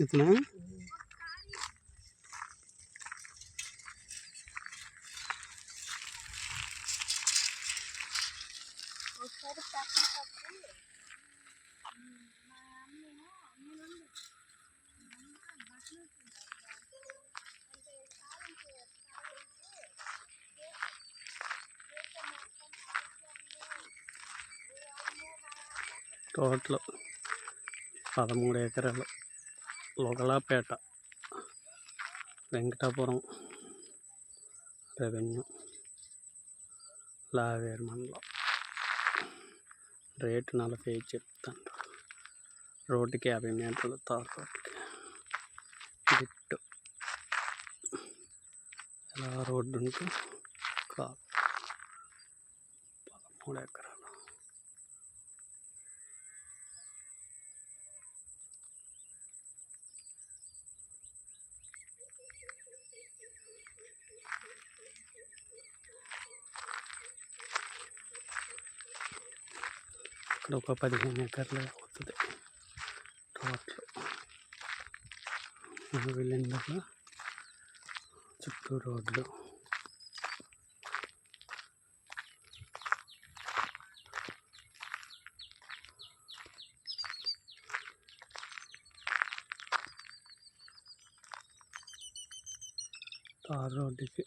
ఇతనా? తోటలో పదమూడు ఎకరాలు. లొగలాపేట వెంకటాపురం రెవెన్యూ. లావేరు మండలం. రేటు నలభై ఐదు చెప్తాను రోడ్డుకి యాభై మీటర్లు తార్ రోడ్డుకి. గిట్టు. ఇలా రోడ్డు ఉంటే కాదు. పదమూడు ఎకరాలు. ఇక్కడ ఒక పదిహేను ఎకర్లు అవుతుంది టోటల్ మనం వెళ్ళిన దగ్గర చుట్టూ రోడ్లు తార్ రోడ్డుకి